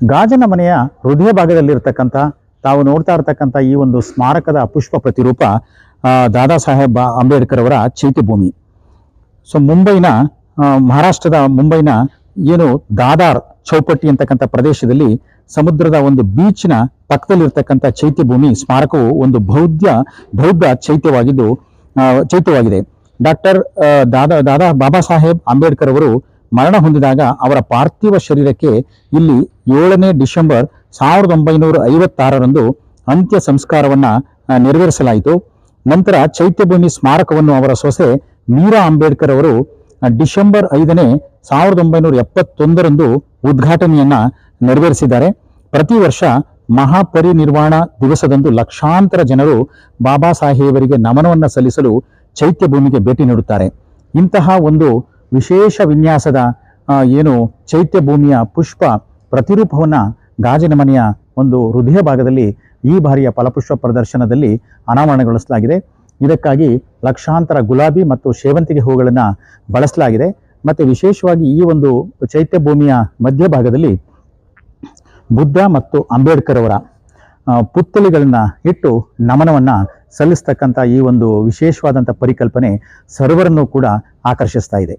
ಗಾಜನ ಮನೆಯ ಹೃದಯ ಭಾಗದಲ್ಲಿರ್ತಕ್ಕಂಥ, ತಾವು ನೋಡ್ತಾ ಇರ್ತಕ್ಕಂಥ ಈ ಒಂದು ಸ್ಮಾರಕದ ಪುಷ್ಪ ಪ್ರತಿರೂಪ ದಾದಾ ಸಾಹೇಬ್ ಅಂಬೇಡ್ಕರ್ ಅವರ ಚೈತ್ಯಭೂಮಿ ಸೊ, ಮುಂಬೈನ ಮಹಾರಾಷ್ಟ್ರದ ಮುಂಬೈನ ಏನು ದಾದಾರ್ ಚೌಪಟ್ಟಿ ಅಂತಕ್ಕಂಥ ಪ್ರದೇಶದಲ್ಲಿ ಸಮುದ್ರದ ಒಂದು ಬೀಚ್ನ ಪಕ್ಕದಲ್ಲಿರ್ತಕ್ಕಂಥ ಚೈತ್ಯಭೂಮಿ ಸ್ಮಾರಕವು ಒಂದು ಬೌದ್ಧ ಬೌದ್ಧ ಚೈತ್ಯವಾಗಿದ್ದು ಚೈತ್ಯವಾಗಿದೆ. ಡಾಕ್ಟರ್ ದಾದಾ ದಾದಾ ಬಾಬಾ ಸಾಹೇಬ್ ಅಂಬೇಡ್ಕರ್ ಅವರು ಮರಣ ಹೊಂದಿದಾಗ ಅವರ ಪಾರ್ಥಿವ ಶರೀರಕ್ಕೆ ಇಲ್ಲಿ ಏಳನೇ ಡಿಸೆಂಬರ್ ಸಾವಿರದ ಒಂಬೈನೂರ ಐವತ್ತಾರರಂದು ಅಂತ್ಯ ಸಂಸ್ಕಾರವನ್ನ ನೆರವೇರಿಸಲಾಯಿತು. ನಂತರ ಚೈತ್ಯಭೂಮಿ ಸ್ಮಾರಕವನ್ನು ಅವರ ಸೊಸೆ ಮೀರಾ ಅಂಬೇಡ್ಕರ್ ಅವರು ಡಿಸೆಂಬರ್ ಐದನೇ ಸಾವಿರದ ಒಂಬೈನೂರ ಎಪ್ಪತ್ತೊಂದರಂದು ಉದ್ಘಾಟನೆಯನ್ನ ನೆರವೇರಿಸಿದ್ದಾರೆ. ಪ್ರತಿ ವರ್ಷ ಮಹಾಪರಿನಿರ್ವಾಣ ದಿವಸದಂದು ಲಕ್ಷಾಂತರ ಜನರು ಬಾಬಾ ಸಾಹೇಬರಿಗೆ ನಮನವನ್ನು ಸಲ್ಲಿಸಲು ಚೈತ್ಯಭೂಮಿಗೆ ಭೇಟಿ ನೀಡುತ್ತಾರೆ. ಇಂತಹ ಒಂದು ವಿಶೇಷ ವಿನ್ಯಾಸದ ಏನು ಚೈತ್ಯ ಭೂಮಿಯ ಪುಷ್ಪ ಪ್ರತಿರೂಪವನ್ನು ಗಾಜಿನ ಮನೆಯ ಒಂದು ಹೃದಯ ಭಾಗದಲ್ಲಿ ಈ ಬಾರಿಯ ಫಲಪುಷ್ಪ ಪ್ರದರ್ಶನದಲ್ಲಿ ಅನಾವರಣಗೊಳಿಸಲಾಗಿದೆ. ಇದಕ್ಕಾಗಿ ಲಕ್ಷಾಂತರ ಗುಲಾಬಿ ಮತ್ತು ಸೇವಂತಿಗೆ ಹೂಗಳನ್ನು ಬಳಸಲಾಗಿದೆ. ಮತ್ತು ವಿಶೇಷವಾಗಿ ಈ ಒಂದು ಚೈತ್ಯ ಭೂಮಿಯ ಮಧ್ಯಭಾಗದಲ್ಲಿ ಬುದ್ಧ ಮತ್ತು ಅಂಬೇಡ್ಕರ್ ಅವರ ಪುತ್ತಲಿಗಳನ್ನು ಇಟ್ಟು ನಮನವನ್ನ ಸಲ್ಲಿಸ್ತಕ್ಕಂಥ ಈ ಒಂದು ವಿಶೇಷವಾದಂಥ ಪರಿಕಲ್ಪನೆ ಸರ್ವರನ್ನು ಕೂಡ ಆಕರ್ಷಿಸ್ತಾ ಇದೆ.